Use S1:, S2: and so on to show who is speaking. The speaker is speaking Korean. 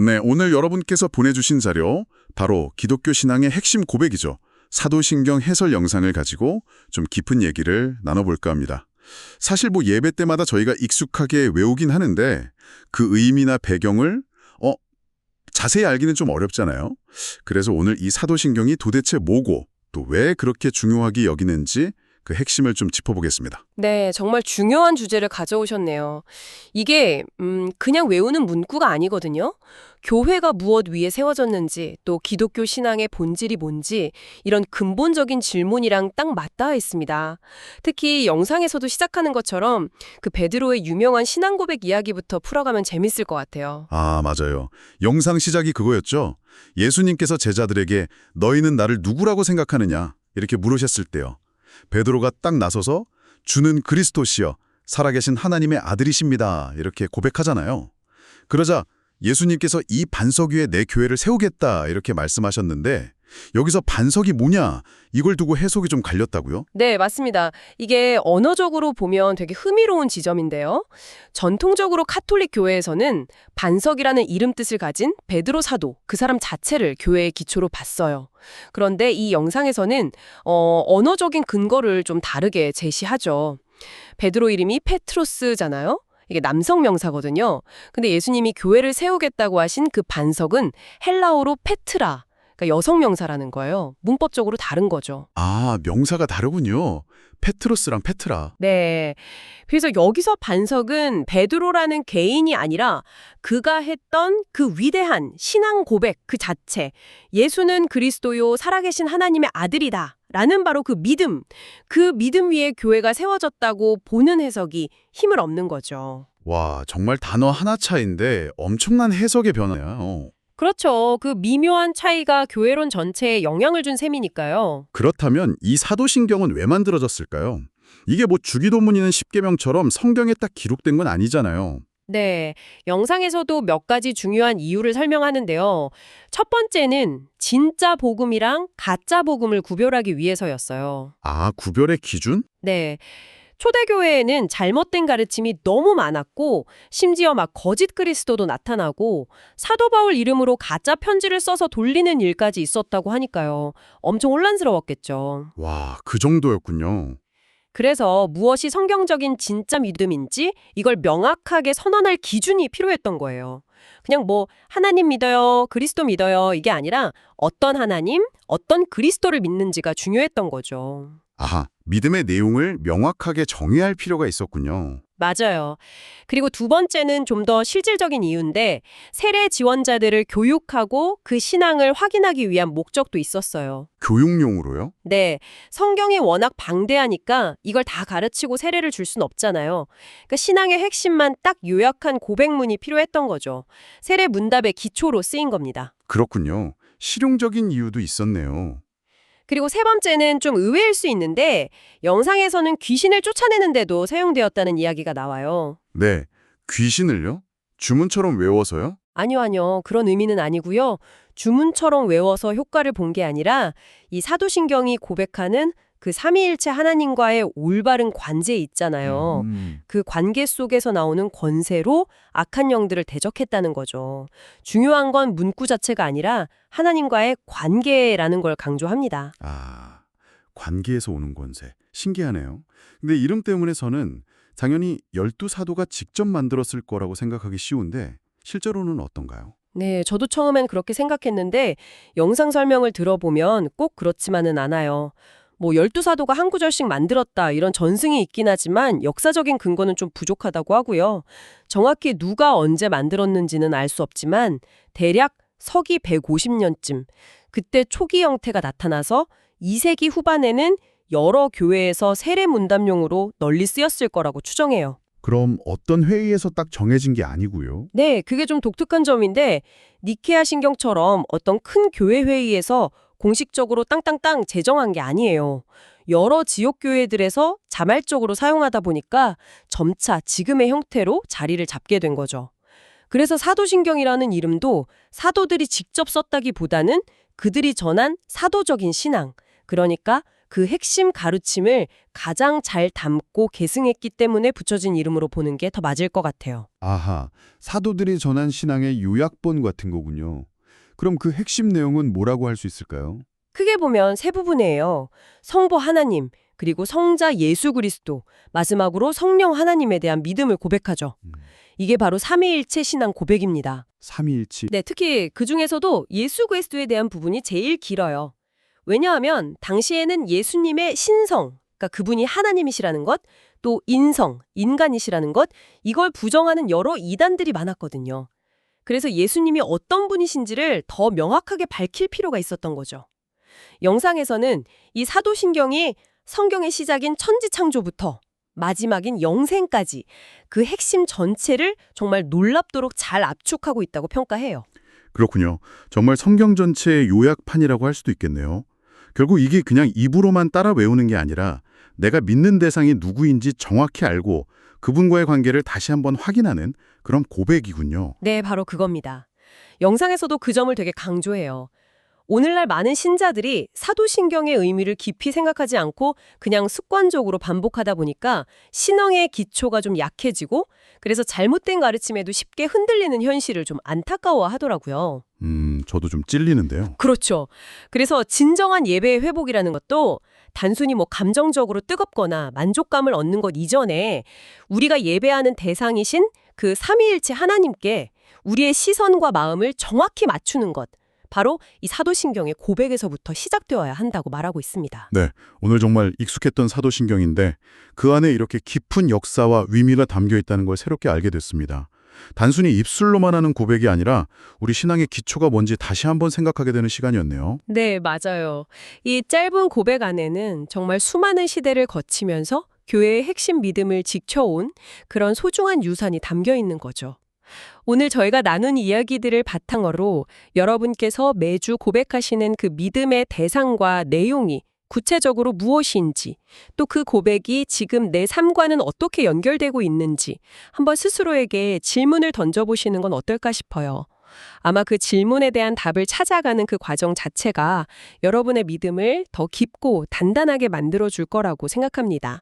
S1: 네, 오늘 여러분께서 보내주신 자료, 바로 기독교 신앙의 핵심 고백이죠. 사도신경 해설 영상을 가지고 좀 깊은 얘기를 나눠볼까 합니다. 사실 뭐 예배 때마다 저희가 익숙하게 외우긴 하는데 그 의미나 배경을 어 자세히 알기는 좀 어렵잖아요. 그래서 오늘 이 사도신경이 도대체 뭐고 또 왜 그렇게 중요하게 여기는지 그 핵심을 좀 짚어보겠습니다.
S2: 네, 정말 중요한 주제를 가져오셨네요. 이게 음, 그냥 외우는 문구가 아니거든요. 교회가 무엇 위에 세워졌는지, 또 기독교 신앙의 본질이 뭔지 이런 근본적인 질문이랑 딱 맞닿아 있습니다. 특히 영상에서도 시작하는 것처럼 그 베드로의 유명한 신앙 고백 이야기부터 풀어가면 재밌을 것 같아요.
S1: 아, 맞아요. 영상 시작이 그거였죠. 예수님께서 제자들에게 너희는 나를 누구라고 생각하느냐 이렇게 물으셨을 때요. 베드로가 딱 나서서 주는 그리스도시여 살아계신 하나님의 아들이십니다. 이렇게 고백하잖아요. 그러자 예수님께서 이 반석 위에 내 교회를 세우겠다 이렇게 말씀하셨는데 여기서 반석이 뭐냐 이걸 두고 해석이 좀 갈렸다고요?
S2: 네, 맞습니다. 이게 언어적으로 보면 되게 흥미로운 지점인데요. 전통적으로 카톨릭 교회에서는 반석이라는 이름 뜻을 가진 베드로 사도, 그 사람 자체를 교회의 기초로 봤어요. 그런데 이 영상에서는 어, 언어적인 근거를 좀 다르게 제시하죠. 베드로 이름이 페트로스잖아요. 이게 남성 명사거든요. 근데 예수님이 교회를 세우겠다고 하신 그 반석은 헬라어로 페트라, 그러니까 여성 명사라는 거예요. 문법적으로 다른 거죠.
S1: 아 명사가 다르군요. 페트로스랑 페트라.
S2: 네. 그래서 여기서 반석은 베드로라는 개인이 아니라 그가 했던 그 위대한 신앙 고백 그 자체. 예수는 그리스도요 살아계신 하나님의 아들이다. 라는 바로 그 믿음. 그 믿음 위에 교회가 세워졌다고 보는 해석이 힘을 얻는 거죠.
S1: 와 정말 단어 하나 차인데 엄청난 해석의 변화야.
S2: 그렇죠. 그 미묘한 차이가 교회론 전체에 영향을 준 셈이니까요.
S1: 그렇다면 이 사도신경은 왜 만들어졌을까요? 이게 뭐 주기도문이는 십계명처럼 성경에 딱 기록된 건 아니잖아요.
S2: 네, 영상에서도 몇 가지 중요한 이유를 설명하는데요. 첫 번째는 진짜 복음이랑 가짜 복음을 구별하기 위해서였어요.
S1: 아 구별의 기준?
S2: 네. 초대교회에는 잘못된 가르침이 너무 많았고 심지어 막 거짓 그리스도도 나타나고 사도 바울 이름으로 가짜 편지를 써서 돌리는 일까지 있었다고 하니까요. 엄청 혼란스러웠겠죠.
S1: 와 그 정도였군요.
S2: 그래서 무엇이 성경적인 진짜 믿음인지 이걸 명확하게 선언할 기준이 필요했던 거예요. 그냥 뭐 하나님 믿어요, 그리스도 믿어요 이게 아니라 어떤 하나님, 어떤 그리스도를 믿는지가 중요했던 거죠.
S1: 아하 믿음의 내용을 명확하게 정의할 필요가 있었군요.
S2: 맞아요. 그리고 두 번째는 좀 더 실질적인 이유인데 세례 지원자들을 교육하고 그 신앙을 확인하기 위한 목적도 있었어요.
S1: 교육용으로요?
S2: 네, 성경이 워낙 방대하니까 이걸 다 가르치고 세례를 줄 순 없잖아요. 그러니까 신앙의 핵심만 딱 요약한 고백문이 필요했던 거죠. 세례 문답의 기초로 쓰인 겁니다.
S1: 그렇군요. 실용적인 이유도 있었네요.
S2: 그리고 세 번째는 좀 의외일 수 있는데 영상에서는 귀신을 쫓아내는데도 사용되었다는 이야기가 나와요.
S1: 네, 귀신을요? 주문처럼 외워서요?
S2: 아니요, 아니요. 그런 의미는 아니고요. 주문처럼 외워서 효과를 본 게 아니라 이 사도신경이 고백하는 그 삼위일체 하나님과의 올바른 관계 있잖아요.
S1: 음,
S2: 그 관계 속에서 나오는 권세로 악한 영들을 대적했다는 거죠. 중요한 건 문구 자체가 아니라 하나님과의 관계라는 걸 강조합니다.
S1: 아, 관계에서 오는 권세. 신기하네요. 근데 이름 때문에 저는 당연히 열두 사도가 직접 만들었을 거라고 생각하기 쉬운데 실제로는 어떤가요?
S2: 네, 저도 처음엔 그렇게 생각했는데 영상 설명을 들어보면 꼭 그렇지만은 않아요. 뭐 열두 사도가 한 구절씩 만들었다 이런 전승이 있긴 하지만 역사적인 근거는 좀 부족하다고 하고요. 정확히 누가 언제 만들었는지는 알 수 없지만 대략 서기 150년쯤 그때 초기 형태가 나타나서 2세기 후반에는 여러 교회에서 세례 문답용으로 널리 쓰였을 거라고 추정해요.
S1: 그럼 어떤 회의에서 딱 정해진 게 아니고요.
S2: 네, 그게 좀 독특한 점인데 니케아 신경처럼 어떤 큰 교회 회의에서 공식적으로 땅땅땅 제정한 게 아니에요. 여러 지역 교회들에서 자발적으로 사용하다 보니까 점차 지금의 형태로 자리를 잡게 된 거죠. 그래서 사도신경이라는 이름도 사도들이 직접 썼다기보다는 그들이 전한 사도적인 신앙, 그러니까 그 핵심 가르침을 가장 잘 담고 계승했기 때문에 붙여진 이름으로 보는 게 더 맞을 것 같아요.
S3: 아하, 사도들이 전한 신앙의 요약본 같은 거군요. 그럼 그 핵심 내용은 뭐라고 할 수 있을까요?
S2: 크게 보면 세 부분이에요. 성부 하나님, 그리고 성자 예수 그리스도, 마지막으로 성령 하나님에 대한 믿음을 고백하죠.
S3: 음.
S2: 이게 바로 삼위일체 신앙 고백입니다.
S3: 삼위일치.
S2: 네, 특히 그 중에서도 예수 그리스도에 대한 부분이 제일 길어요. 왜냐하면 당시에는 예수님의 신성, 그러니까 그분이 하나님이시라는 것, 또 인성, 인간이시라는 것, 이걸 부정하는 여러 이단들이 많았거든요. 그래서 예수님이 어떤 분이신지를 더 명확하게 밝힐 필요가 있었던 거죠. 영상에서는 이 사도신경이 성경의 시작인 천지창조부터 마지막인 영생까지 그 핵심 전체를 정말 놀랍도록 잘 압축하고 있다고 평가해요.
S1: 그렇군요. 정말 성경 전체의 요약판이라고 할 수도 있겠네요. 결국 이게 그냥 입으로만 따라 외우는 게 아니라 내가 믿는 대상이 누구인지 정확히 알고 그분과의 관계를 다시 한번 확인하는 그런 고백이군요.
S2: 네, 바로 그겁니다. 영상에서도 그 점을 되게 강조해요. 오늘날 많은 신자들이 사도신경의 의미를 깊이 생각하지 않고 그냥 습관적으로 반복하다 보니까 신앙의 기초가 좀 약해지고 그래서 잘못된 가르침에도 쉽게 흔들리는 현실을 좀 안타까워 하더라고요.
S1: 음, 저도 좀 찔리는데요.
S2: 그렇죠. 그래서 진정한 예배의 회복이라는 것도 단순히 뭐 감정적으로 뜨겁거나 만족감을 얻는 것 이전에 우리가 예배하는 대상이신 그 삼위일체 하나님께 우리의 시선과 마음을 정확히 맞추는 것. 바로 이 사도신경의 고백에서부터 시작되어야 한다고 말하고 있습니다.
S1: 오늘 정말 익숙했던 사도신경인데 그 안에 이렇게 깊은 역사와 의미가 담겨 있다는 걸 새롭게 알게 됐습니다. 단순히 입술로만 하는 고백이 아니라 우리 신앙의 기초가 뭔지 다시 한번 생각하게 되는 시간이었네요.
S2: 네, 맞아요. 이 짧은 고백 안에는 정말 수많은 시대를 거치면서 교회의 핵심 믿음을 지켜온 그런 소중한 유산이 담겨 있는 거죠. 오늘 저희가 나눈 이야기들을 바탕으로 여러분께서 매주 고백하시는 그 믿음의 대상과 내용이 구체적으로 무엇인지, 또 그 고백이 지금 내 삶과는 어떻게 연결되고 있는지 한번 스스로에게 질문을 던져보시는 건 어떨까 싶어요. 아마 그 질문에 대한 답을 찾아가는 그 과정 자체가 여러분의 믿음을 더 깊고 단단하게 만들어 줄 거라고 생각합니다.